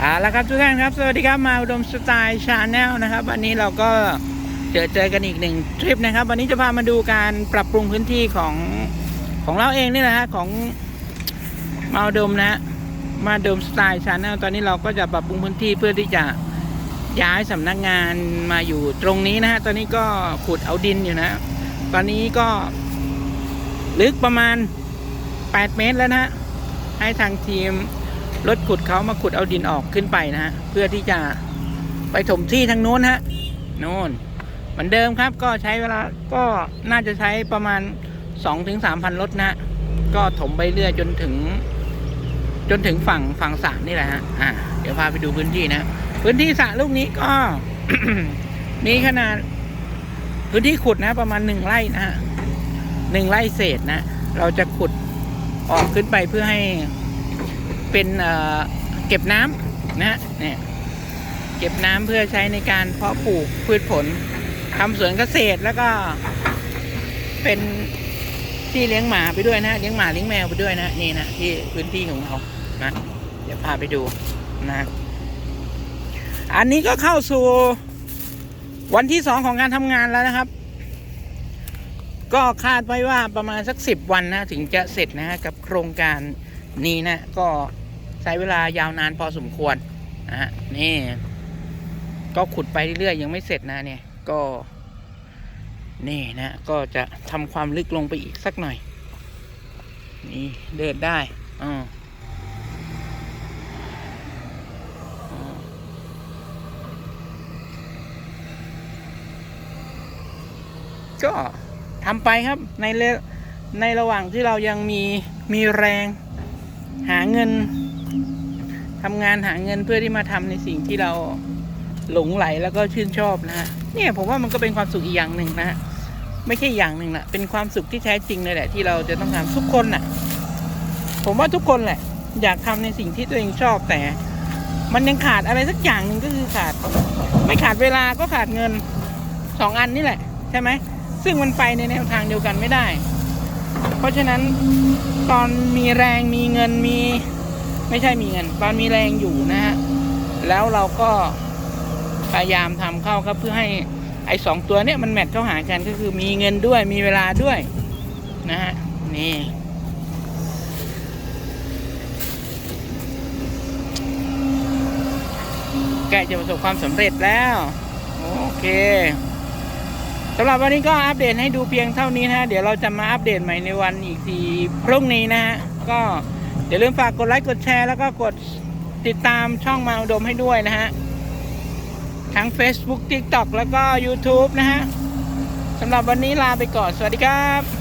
เอาละครับทุกท่านครับ สวัสดีครับมาอุดมสไตล์ชาแนลนะครับ วันนี้เราก็เจอเจอกันอีกหนึ่งทริปนะครับ วันนี้จะพามาดูการปรับปรุงพื้นที่ของของเราเองนี่แหละฮะของมาอุดมนะมาอุดมสไตล์ชาแนลตอนนี้เราก็จะปรับปรุงพื้นที่เพื่อที่จะย้ายสำนักงานมาอยู่ตรงนี้นะฮะตอนนี้ก็ขุดเอาดินอยู่นะ ตอนนี้ก็ลึกประมาณ 8 เมตรแล้วนะฮะให้ทางทีม รถขุดเขามาขุดเอาดินออกขึ้นไปนะฮะเพื่อที่จะไปถมที่ทางโน้นฮะโน่นเหมือนเดิมครับ ก็ใช้เวลาก็น่าจะใช้ประมาณ2-3ถึงพันรถนะฮะก็ถมไปเรื่อยจนถึง จนถึงฝั่งฝั่งสระนี่แหละฮะอ่าเดี๋ยวพาไปดูพื้นที่นะ พื้นที่สระลูกนี้ก็มีขนาด พื้นที่ขุดนะ ประมาณหนึ่งไร่นะฮะหนึ่งไร่เศษนะ เราจะขุดออกขึ้นไปเพื่อให้ เป็นเเก็บน้ำนะฮะเนี่ยเก็บน้ำเพื่อใช้ในการเพาะปลูกพืชผลทำสวนเกษตรแล้วก็เป็นที่เลี้ยงหมาไปด้วยนะเลี้ยงหมาเลี้ยงแมวไปด้วยนะนี่นะที่พื้นที่ของเรานะเดี๋ยวพาไปดูนะ อันนี้ก็เข้าสู่วันที่สองของการทำงานแล้วนะครับ ก็คาดไว้ว่าประมาณสักสิบวันนะ ถึงจะเสร็จนะฮะกับโครงการ นี่นะก็ใช้เวลายาวนานพอสมควรนะฮะนี่ ก็ขุดไปเรื่อยๆยังไม่เสร็จนะเนี่ยก็ นี่นะก็จะทำความลึกลงไปอีกสักหน่อย นี่เดินได้อ่าอ่าก็ทำไปครับในในระหว่างที่เรายังมีมีแรง หาเงินทำงานหาเงินเพื่อที่มาทำในสิ่งที่เราหลงไหลแล้วก็ชื่นชอบนะฮะเนี่ยผมว่ามันก็เป็นความสุขอีกอย่างหนึ่งนะฮะไม่ใช่อย่างหนึ่งละเป็นความสุขที่แท้จริงเลยแหละ ที่เราจะต้องทำทุกคนน่ะ ผมว่าทุกคนแหละ อยากทำในสิ่งที่ตัวเองชอบแต่ มันยังขาดอะไรสักอย่างหนึ่งก็คือขาด ไม่ขาดเวลาก็ขาดเงินสองอันนี่แหละ ใช่ไหมซึ่งมันไปในแนวทางเดียวกันไม่ได้ เพราะฉะนั้นตอนมีแรงมีเงินมี ไม่ใช่มีเงิน ตอนมีแรงอยู่นะฮะแล้วเราก็พยายามทำเข้าครับเพื่อให้ไอ้สองตัวเนี้ยมันแมทเข้าหากันก็คือมีเงินด้วยมีเวลาด้วยนะฮะนี่ใกล้จะประสบความสำเร็จแล้ว โอเค สำหรับวันนี้ก็อัปเดตให้ดูเพียงเท่านี้นะฮะ เดี๋ยวเราจะมาอัปเดตใหม่ในวันอีกทีพรุ่งนี้นะฮะ ก็อย่าลืมฝากกดไลค์กดแชร์แล้วก็กดติดตามช่องมาอุดมให้ด้วยนะฮะ ทั้ง Facebook TikTok แล้วก็ YouTube นะฮะสำหรับวันนี้ลาไปก่อน สวัสดีครับ